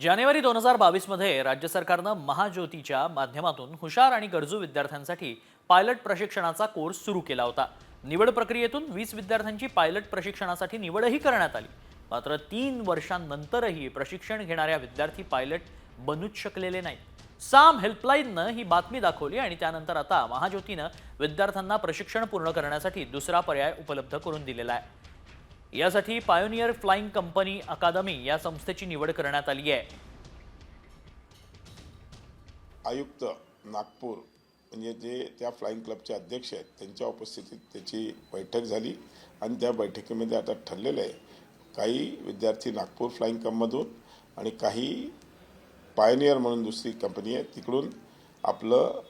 जानेवारी दोन हजार बावीसमध्ये राज्य सरकारनं महाज्योतीच्या माध्यमातून हुशार आणि गरजू विद्यार्थ्यांसाठी पायलट प्रशिक्षणाचा कोर्स सुरू केला होता. निवड प्रक्रियेतून वीस विद्यार्थ्यांची पायलट प्रशिक्षणासाठी निवडही करण्यात आली. मात्र तीन वर्षांनंतरही प्रशिक्षण घेणाऱ्या विद्यार्थी पायलट बनूच शकलेले नाहीत. साम हेल्पलाईननं ही बातमी दाखवली आणि त्यानंतर आता महाज्योतीनं विद्यार्थ्यांना प्रशिक्षण पूर्ण करण्यासाठी दुसरा पर्याय उपलब्ध करून दिलेला आहे. यासाठी पायोनियर फ्लाइंग कंपनी अकादमी या संस्थेची निवड करण्यात आली आहे. आयुक्त नागपूर म्हणजे जे त्या फ्लाईंग क्लबचे अध्यक्ष आहेत त्यांच्या उपस्थितीत त्याची बैठक झाली आणि त्या बैठकीमध्ये आता ठरलेलं आहे काही विद्यार्थी नागपूर फ्लाईंग क्लबमधून आणि काही पायनियर म्हणून दुसरी कंपनी आहे तिकडून आपलं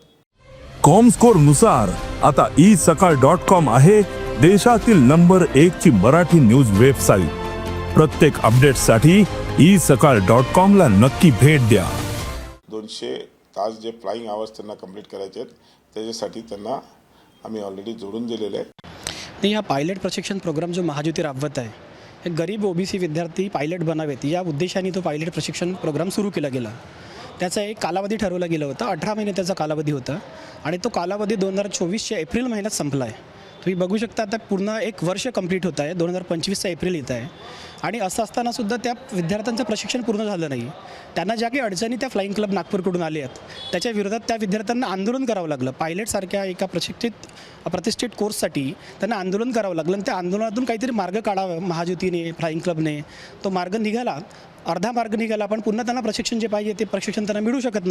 कॉमस्कोरनुसार आता ई सकाळ डॉट कॉम आहे देशातील नंबर एक ची मराठी न्यूज वेबसाईट. प्रत्येक अपडेटसाठी ई सकाळ डॉट कॉम ला नक्की भेट द्या. दोनशे तास जे फ्लाईंग आवर्स त्यांना कंप्लीट करायचे आहेत त्याच्यासाठी त्यांना आम्ही ऑलरेडी जोडून दिलेले आहे नाही हा पायलट प्रशिक्षण प्रोग्राम जो महाज्योती राबवत आहे हे गरीब ओबीसी विद्यार्थी पायलट बनावेत. या उद्देशाने तो पायलट प्रशिक्षण प्रोग्राम सुरू केला गेला. त्याचा एक कालावधी ठरवला गेला होता अठरा महिने त्याचा कालावधी होता आणि तो कालावधी दोन हजार चोवीसच्या एप्रिल महिन्यात संपला आहे. तुम्ही बघू शकता आता पूर्ण एक वर्ष कंप्लीट होत आहे. दोन हजार पंचवीसचा एप्रिल येत आहे. आणि असं असतानासुद्धा त्या विद्यार्थ्यांचं प्रशिक्षण पूर्ण झालं नाही. त्यांना ज्या काही अडचणी त्या फ्लाईंग क्लब नागपूरकडून आल्या आहेत त्याच्या विरोधात त्या विद्यार्थ्यांना आंदोलन करावं लागलं. पायलटसारख्या एका प्रशिक्षित प्रतिष्ठित कोर्ससाठी त्यांना आंदोलन करावं लागलं आणि त्या आंदोलनातून काहीतरी मार्ग काढावा महाज्योतीने फ्लाईंग क्लबने तो मार्ग निघाला. अर्धा मार्ग निघाला पण पुन्हा त्यांना प्रशिक्षण जे पाहिजे ते प्रशिक्षण त्यांना मिळू शकत नाही